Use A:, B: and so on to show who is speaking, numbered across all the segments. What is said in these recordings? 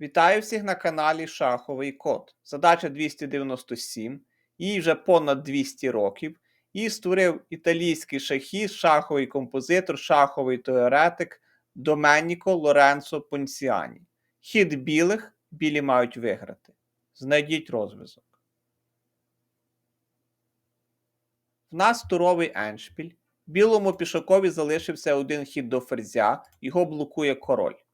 A: Вітаю всіх на каналі Шаховий Код. Задача 297, їй вже понад 200 років. Її створив італійський шахіст, шаховий композитор, шаховий теоретик Доменіко Лоренцо Понціані. Хід білих, білі мають виграти. Знайдіть розв'язок. В нас туровий еншпіль. Білому пішакові залишився один хід до ферзя, його блокує король.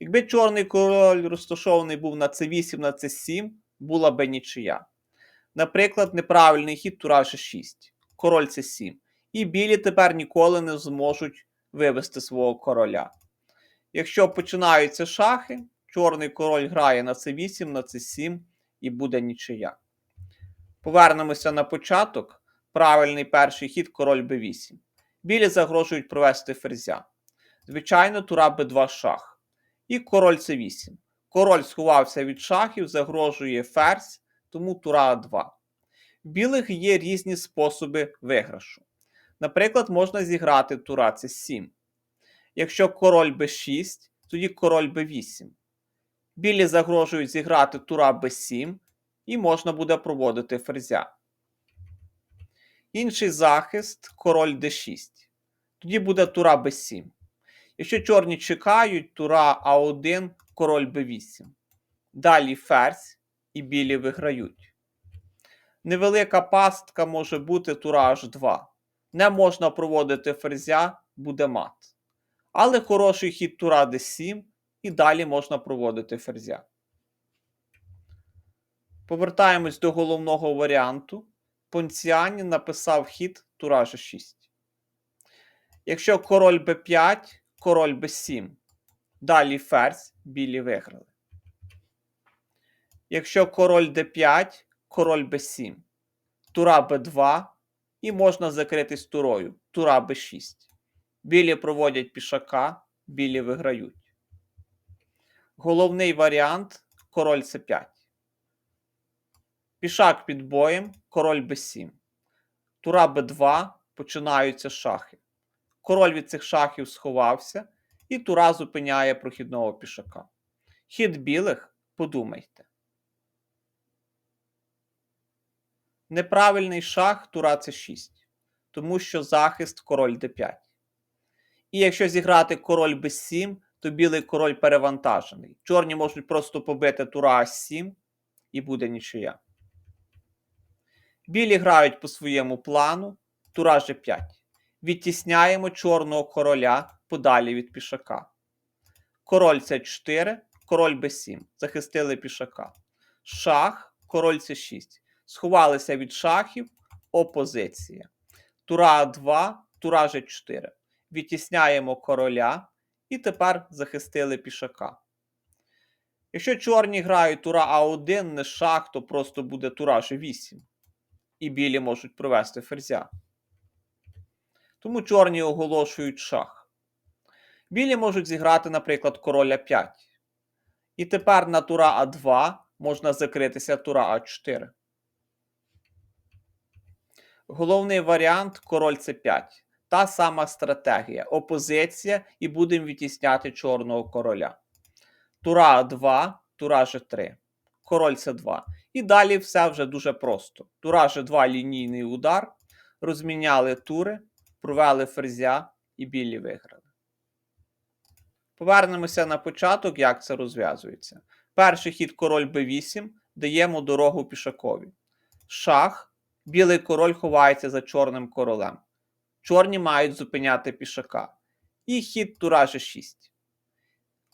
A: Якби чорний король розташований був на c8 на c7, була би нічия. Наприклад, неправильний хід тура g6, король c7. І білі тепер ніколи не зможуть вивести свого короля. Якщо починаються шахи, чорний король грає на c8, на c7 і буде нічия. Повернемося на початок. Правильний перший хід король b8. Білі загрожують провести ферзя. Звичайно, тура b2 шах. І король c8. Король сховався від шахів, загрожує ферзь, тому тура А2. В білих є різні способи виграшу. Наприклад, можна зіграти тура c7. Якщо король b6, тоді король b8. Білі загрожують зіграти тура b7, і можна буде проводити ферзя. Інший захист король d6. Тоді буде тура b7. Якщо чорні чекають, тура А1, король Б8. Далі ферзь і білі виграють. Невелика пастка може бути тура H2. Не можна проводити ферзя, буде мат. Але хороший хід тура d7 і далі можна проводити ферзя. Повертаємось до головного варіанту. Понціані написав хід тура G6. Якщо король b5, король b7. Далі ферзь, білі виграли. Якщо король d5, король b7, тура b2 і можна закритись турою. Тура b6. Білі проводять пішака, білі виграють. Головний варіант король c5. Пішак під боєм, король b7. Тура b2 починаються шахи. Король від цих шахів сховався, і тура зупиняє прохідного пішака. Хід білих подумайте. Неправильний шах тура c 6, тому що захист король d5. І якщо зіграти король b7, то білий король перевантажений. Чорні можуть просто побити тура А7 і буде нічия. Білі грають по своєму плану, тура g5. Відтісняємо чорного короля подалі від пішака. Король С4, король Б7. Захистили пішака. Шах, король С6. Сховалися від шахів. Опозиція. Тура А2, тура Ж4. Відтісняємо короля. І тепер захистили пішака. Якщо чорні грають тура А1, не шах, то просто буде тура Ж8. І білі можуть провести ферзя. Тому чорні оголошують шах. Білі можуть зіграти, наприклад, короля 5. І тепер на тура А2 можна закритися тура А4. Головний варіант король С5. Та сама стратегія. Опозиція і будемо відтісняти чорного короля. Тура А2, тура Ж3. Король С2. І далі все вже дуже просто. Тура Ж2 лінійний удар. Розміняли тури провели ферзя і білі виграли. Повернемося на початок, як це розв'язується. Перший хід король b8 даємо дорогу пішакові. Шах, білий король ховається за чорним королем. Чорні мають зупиняти пішака. І хід тура g6.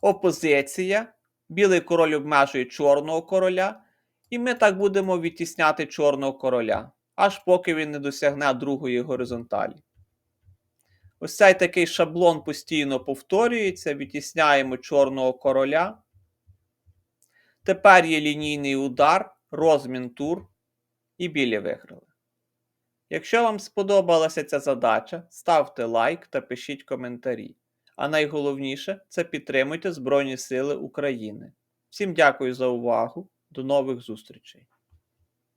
A: Опозиція. Білий король обмежує чорного короля. І ми так будемо відтісняти чорного короля, аж поки він не досягне другої горизонталі. Ось цей такий шаблон постійно повторюється. Відтісняємо чорного короля. Тепер є лінійний удар, розмін тур і білі виграли. Якщо вам сподобалася ця задача, ставте лайк та пишіть коментарі. А найголовніше це підтримуйте Збройні Сили України. Всім дякую за увагу. До нових зустрічей!